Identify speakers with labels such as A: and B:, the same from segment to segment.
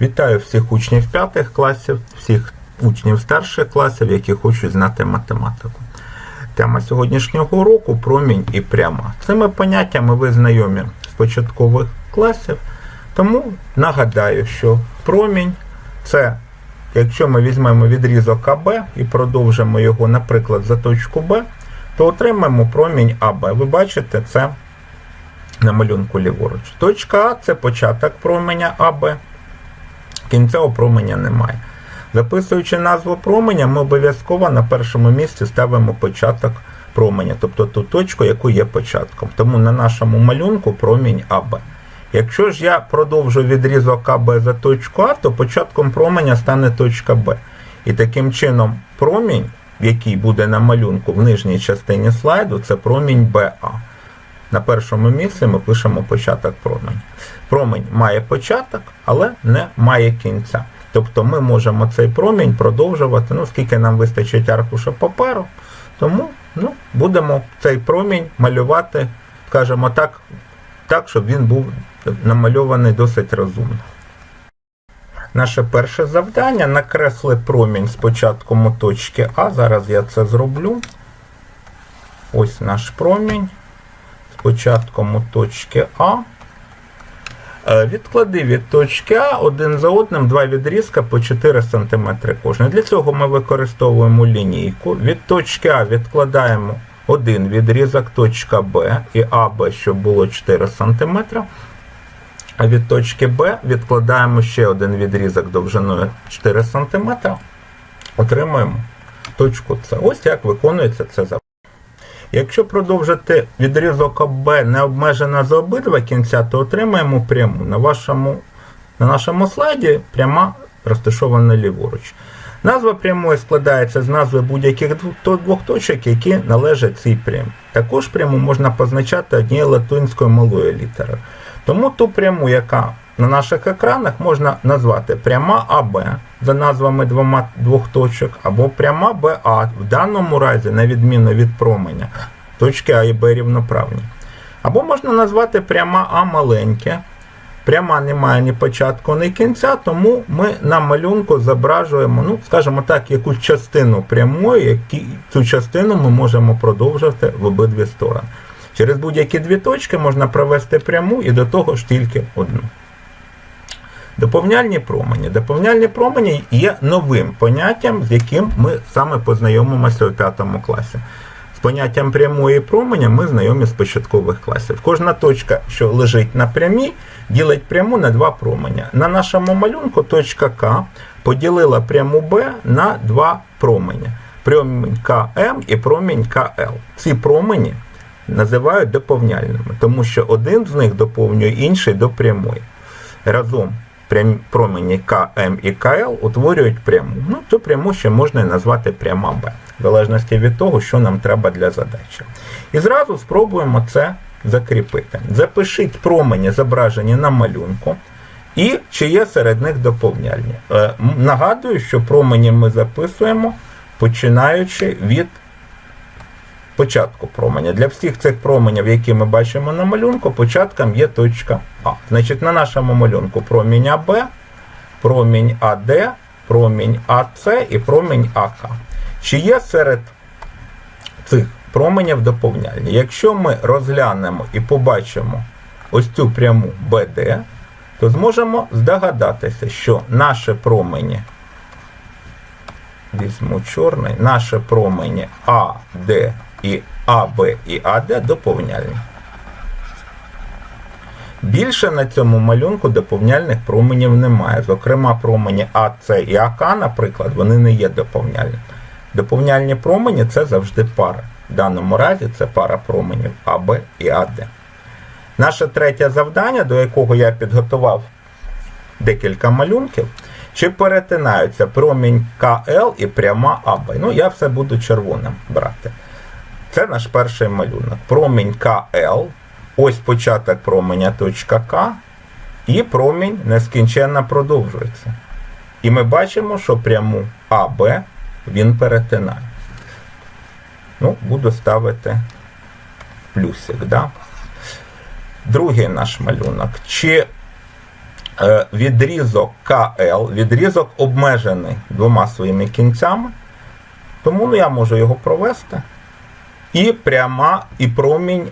A: Вітаю всіх учнів п'ятих класів, всіх учнів старших класів, які хочуть знати математику. Тема сьогоднішнього уроку промінь і пряма. Цими поняттями ви знайомі з початкових класів. Тому нагадаю, що промінь це, якщо ми візьмемо відрізок АБ і продовжимо його, наприклад, за точку Б, то отримаємо промінь АБ. Ви бачите це на малюнку ліворуч. Точка А це початок променя АБ. Кінцевого променя немає. Записуючи назву променя, ми обов'язково на першому місці ставимо початок променя, тобто ту точку, яку є початком. Тому на нашому малюнку промінь АБ. Якщо ж я продовжу відрізок АБ за точку А, то початком променя стане точка Б. І таким чином промінь, який буде на малюнку в нижній частині слайду, це промінь БА. На першому місці ми пишемо початок променя. Промень має початок, але не має кінця. Тобто ми можемо цей промінь продовжувати, ну скільки нам вистачить аркуша паперу, тому ну, будемо цей промінь малювати, скажімо так, так, щоб він був намальований досить розумно. Наше перше завдання накресли промінь з початком у точки А. Зараз я це зроблю. Ось наш промінь з початком у точки А. Е, Відклади від точки А один за одним два відрізка по 4 см кожен. Для цього ми використовуємо лінійку. Від точки А відкладаємо один відрізок, точка Б і АБ, щоб було 4 см. А від точки Б відкладаємо ще один відрізок довжиною 4 см. Отримуємо точку С. Ось як виконується це завдання. Якщо продовжити відрізок ОБ не обмежено за обидва кінця, то отримаємо пряму. На, вашому, на нашому слайді пряма розташована ліворуч. Назва прямої складається з назви будь-яких двох точок, які належать цій прямі. Також пряму можна позначати однією латинською малою літерою. Тому ту пряму, яка на наших екранах можна назвати пряма АБ за назвами двома, двох точок, або пряма БА, в даному разі, на відміну від променя, точки А і Б рівноправні. Або можна назвати пряма А маленьке. Пряма не має ні початку, ні кінця, тому ми на малюнку зображуємо, ну, скажімо так, якусь частину прямої, які, цю частину ми можемо продовжувати в обидві сторони. Через будь-які дві точки можна провести пряму і до того ж тільки одну. Доповняльні промені. Доповняльні промені є новим поняттям, з яким ми саме познайомимося у п'ятому класі. З поняттям прямої променя ми знайомі з початкових класів. Кожна точка, що лежить на прямій, ділить пряму на два променя. На нашому малюнку точка К поділила пряму Б на два променя. Промінь КМ і промінь КЛ. Ці промені називають доповняльними, тому що один з них доповнює інший до прямої. Разом промені КМ і КЛ утворюють пряму. Ну, цю пряму ще можна назвати пряма Б, в залежності від того, що нам треба для задачі. І зразу спробуємо це закріпити. Запишіть промені, зображені на малюнку, і чи є серед них доповняльні. Е, нагадую, що промені ми записуємо, починаючи від початку променя. Для всіх цих променів, які ми бачимо на малюнку, початком є точка А. Значить, на нашому малюнку промінь АБ, промінь АД, промінь АЦ і промінь АК. Чи є серед цих променів доповняльні? Якщо ми розглянемо і побачимо ось цю пряму БД, то зможемо здогадатися, що наше промені візьму чорний, наше промені А, Д і АБ і АД доповняльні. Більше на цьому малюнку доповняльних променів немає. Зокрема, промені АЦ і АК, наприклад, вони не є доповняльними. Доповняльні промені це завжди пара. В даному разі це пара променів АБ і АД. Наше третє завдання, до якого я підготував декілька малюнків, чи перетинаються промінь КЛ і пряма АБ. Ну, я все буду червоним брати. Це наш перший малюнок. Промінь КЛ, ось початок променя точка К, і промінь нескінченно продовжується. І ми бачимо, що пряму АБ він перетинає. Ну, буду ставити плюсик, да? Другий наш малюнок. Чи е, відрізок КЛ, відрізок обмежений двома своїми кінцями. Тому ну, я можу його провести. І пряма, і промінь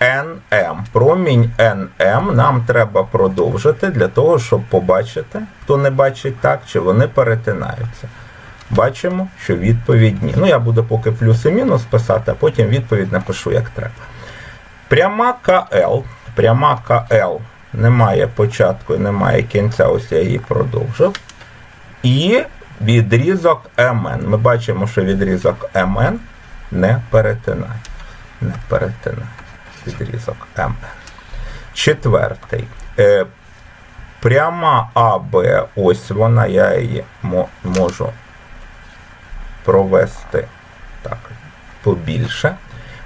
A: NM. Промінь NM нам треба продовжити для того, щоб побачити, хто не бачить так, чи вони перетинаються. Бачимо, що відповідь ні. Ну, я буду поки плюс і мінус писати, а потім відповідь напишу, як треба. Пряма КЛ. Пряма КЛ немає початку і немає кінця, ось я її продовжив. І відрізок МН. Ми бачимо, що відрізок МН не перетинає. Не перетинає відрізок МН. Четвертий. Е, пряма АБ, ось вона, я її можу провести так, побільше.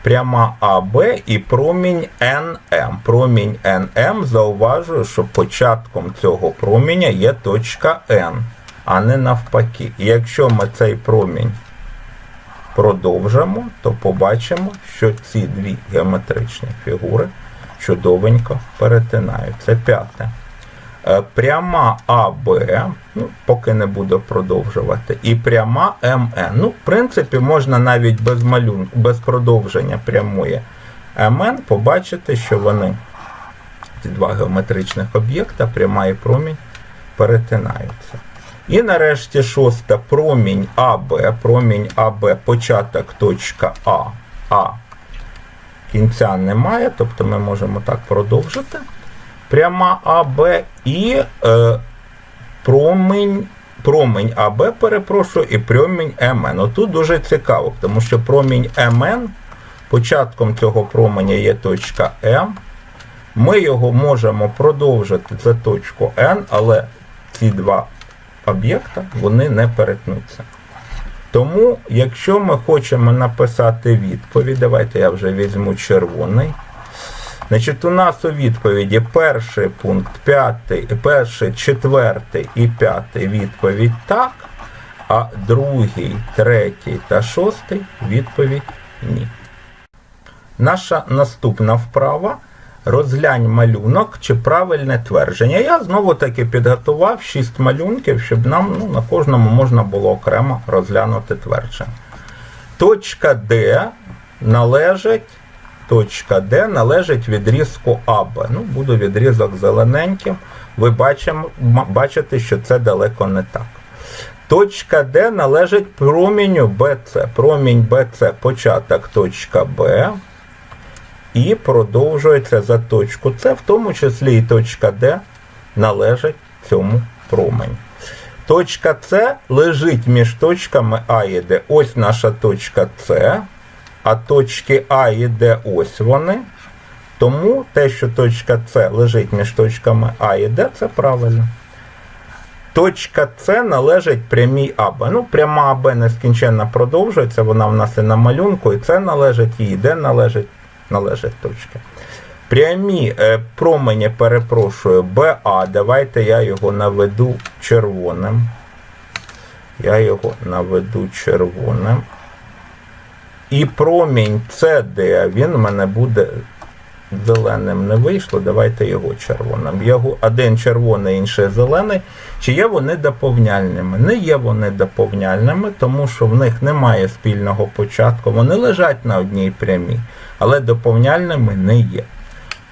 A: Пряма АБ і промінь НМ. Промінь НМ зауважую, що початком цього проміня є точка N, а не навпаки. І якщо ми цей промінь продовжимо, то побачимо, що ці дві геометричні фігури чудовенько перетинаються. П'яте. Е, Пряма АБ, ну, поки не буду продовжувати, і пряма МН. Ну, в принципі, можна навіть без малюнку, без продовження прямої МН побачити, що вони, ці два геометричних об'єкта, пряма і промінь, перетинаються. І нарешті шосте промінь АБ, промінь АБ, початок точка А, А. Кінця немає, тобто ми можемо так продовжити. Пряма АБ і е, промінь, промінь АБ, перепрошую, і промінь МН. Отут дуже цікаво, тому що промінь МН, початком цього променя є точка М. Ми його можемо продовжити за точку N, але ці два об'єкта вони не перетнуться. Тому, якщо ми хочемо написати відповідь, давайте я вже візьму червоний. Значить, у нас у відповіді перший пункт, п'ятий, перший, четвертий і п'ятий відповідь так, а другий, третій та шостий відповідь ні. Наша наступна вправа. Розглянь малюнок чи правильне твердження. Я знову таки підготував 6 малюнків, щоб нам ну, на кожному можна було окремо розглянути твердження. Точка Д належить точка Д належить відрізку АБ. Ну, буду відрізок зелененьким. Ви бачимо, бачите, що це далеко не так. Точка Д належить промінню БЦ. Промінь БЦ початок точка Б. І продовжується за точку С, в тому числі і точка Д належить цьому променю. Точка С лежить між точками А і Д. Ось наша точка С, а точки А і Д ось вони. Тому те, що точка С лежить між точками А і Д, це правильно. Точка С належить прямій АБ. Ну, пряма АБ нескінченно продовжується, вона в нас і на малюнку, і С належить, і Д належить, належить точки. Прямі е, промені, перепрошую, БА. Давайте я його наведу червоним. Я його наведу червоним. І промінь CD, він в мене буде зеленим не вийшло. Давайте його червоним. Його один червоний, інший зелений. Чи є вони доповняльними? Не є вони доповняльними, тому що в них немає спільного початку. Вони лежать на одній прямій, але доповняльними не є.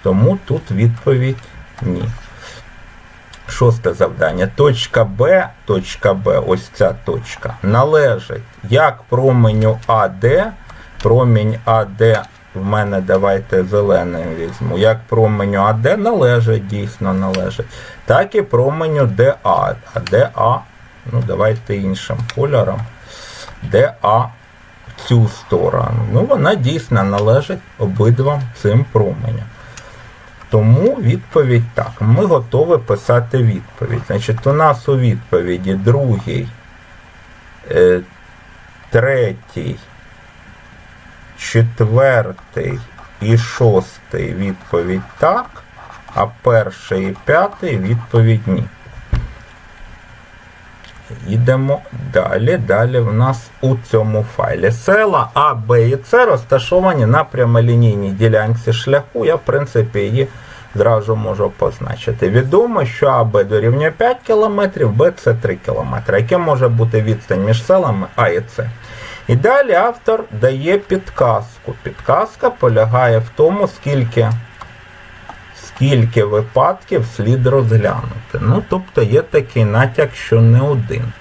A: Тому тут відповідь ні. Шосте завдання. Точка Б, точка Б, ось ця точка, належить як променю АД, промінь АД в мене давайте зеленим візьму, як променю АД належить, дійсно належить, так і променю ДА. А ДА, ну давайте іншим кольором. ДА в цю сторону. Ну, вона дійсно належить обидвам цим променям. Тому відповідь так. Ми готові писати відповідь. Значить, у нас у відповіді другий, е, третій, четвертий і шостий відповідь так, а перший і п'ятий відповідь ні. Йдемо далі. Далі в нас у цьому файлі села А, Б і С розташовані на прямолінійній ділянці шляху. Я, в принципі, її Зразу можу позначити. Відомо, що АБ дорівнює 5 км, Б це 3 км. Яке може бути відстань між селами А і С? І далі автор дає підказку. Підказка полягає в тому, скільки, скільки випадків слід розглянути. Ну, тобто є такий натяк, що не один.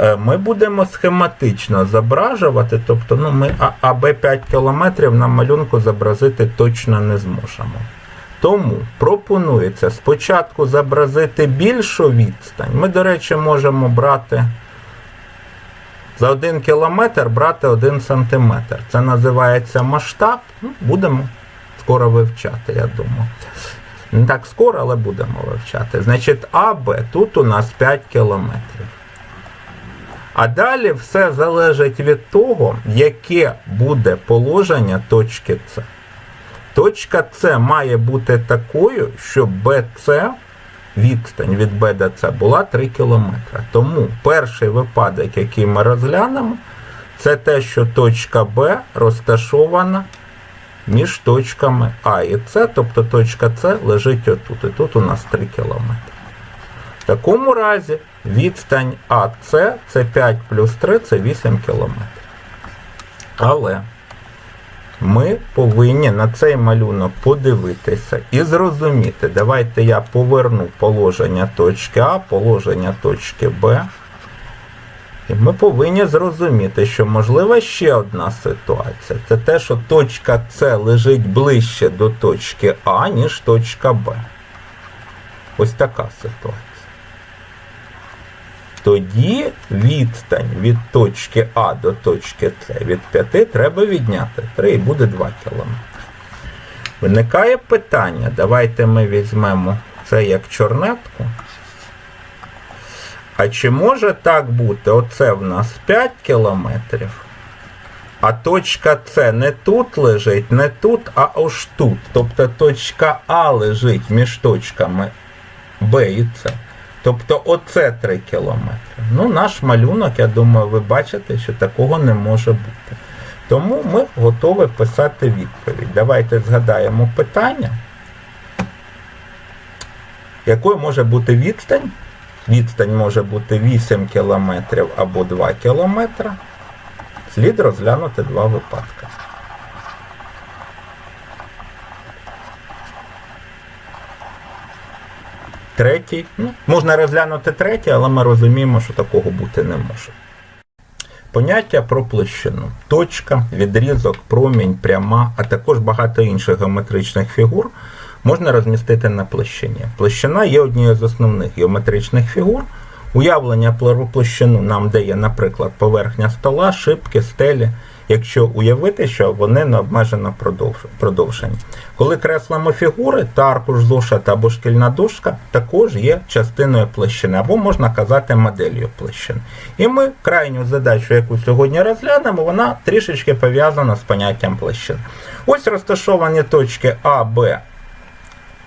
A: Е, Ми будемо схематично зображувати, тобто ну, ми А- АБ 5 км на малюнку зобразити точно не зможемо. Тому пропонується спочатку зобразити більшу відстань. Ми, до речі, можемо брати за 1 кілометр брати 1 сантиметр. Це називається масштаб. Ну, будемо скоро вивчати, я думаю. Не так скоро, але будемо вивчати. Значить, АБ тут у нас 5 кілометрів. А далі все залежить від того, яке буде положення точки С. Точка С має бути такою, щоб БЦ, відстань від Б до С була 3 км. Тому перший випадок, який ми розглянемо, це те, що точка Б розташована між точками А і С, тобто точка С лежить отут. І тут у нас 3 км. В такому разі відстань АС це 5 плюс 3 це 8 км. Але ми повинні на цей малюнок подивитися і зрозуміти. Давайте я поверну положення точки А, положення точки Б. І ми повинні зрозуміти, що можлива ще одна ситуація. Це те, що точка С лежить ближче до точки А, ніж точка Б. Ось така ситуація. Тоді відстань від точки А до точки С від 5 треба відняти 3 і буде 2 км. Виникає питання. Давайте ми візьмемо це як чорнетку. А чи може так бути? Оце в нас 5 кілометрів, а точка С не тут лежить, не тут, а ось тут. Тобто точка А лежить між точками Б і С. Тобто оце 3 кілометри. Ну, наш малюнок, я думаю, ви бачите, що такого не може бути. Тому ми готові писати відповідь. Давайте згадаємо питання. Якою може бути відстань? Відстань може бути 8 кілометрів або 2 кілометри. Слід розглянути два випадки. Третій. Ну, можна розглянути третій, але ми розуміємо, що такого бути не може. Поняття про площину. Точка, відрізок, промінь, пряма, а також багато інших геометричних фігур можна розмістити на площині. Площина є однією з основних геометричних фігур. Уявлення про площину нам дає, наприклад, поверхня стола, шибки, стелі, якщо уявити, що вони не обмежено продовжені. Коли креслимо фігури, то аркуш зошита або шкільна дошка також є частиною площини, або можна казати моделлю площин. І ми крайню задачу, яку сьогодні розглянемо, вона трішечки пов'язана з поняттям площин. Ось розташовані точки А, Б,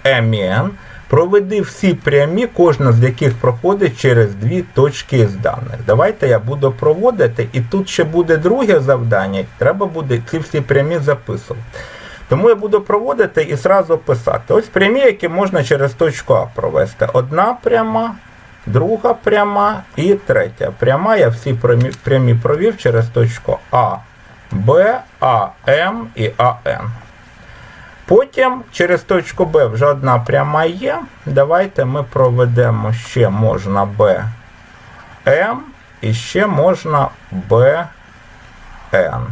A: М і Н. Проведи всі прямі, кожна з яких проходить через дві точки з даних. Давайте я буду проводити, і тут ще буде друге завдання. Треба буде ці всі прямі записувати. Тому я буду проводити і зразу писати. Ось прямі, які можна через точку А провести. Одна пряма, друга пряма і третя пряма. Я всі прямі, прямі провів через точку А, Б, А, М і АН. Потім через точку Б вже одна пряма є. Давайте ми проведемо ще можна Б М і ще можна Б Н.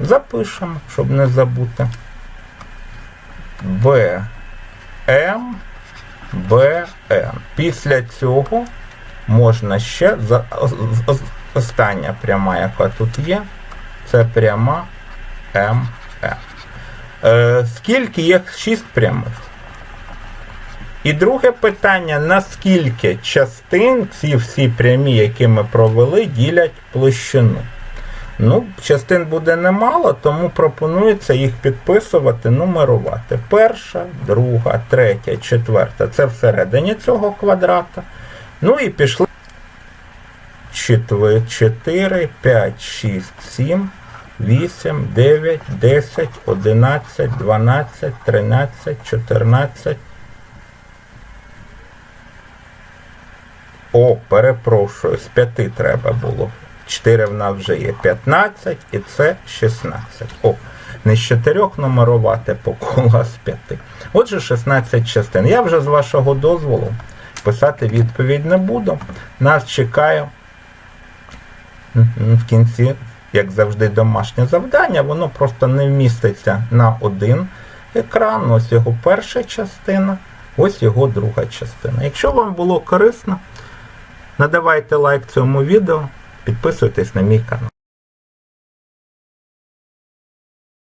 A: Запишемо, щоб не забути. Б М Б Н. Після цього можна ще остання пряма, яка тут є, це пряма МН. Е, скільки є 6 прямих? І друге питання: наскільки частин ці всі прямі, які ми провели, ділять площину? Ну, частин буде немало, тому пропонується їх підписувати, нумерувати. Перша, друга, третя, четверта. Це всередині цього квадрата. Ну і пішли 4, 5, 6, 7, 8, 9, 10, 11, 12, 13, 14. О, перепрошую, з 5 треба було. 4 в нас вже є 15 і це 16. О, не з 4 нумерувати по колу, а з 5. Отже, 16 частин. Я вже з вашого дозволу писати відповідь не буду. Нас чекає в кінці, як завжди, домашнє завдання. Воно просто не вміститься на один екран. Ось його перша частина, ось його друга частина. Якщо вам було корисно, надавайте лайк цьому відео, підписуйтесь на мій канал.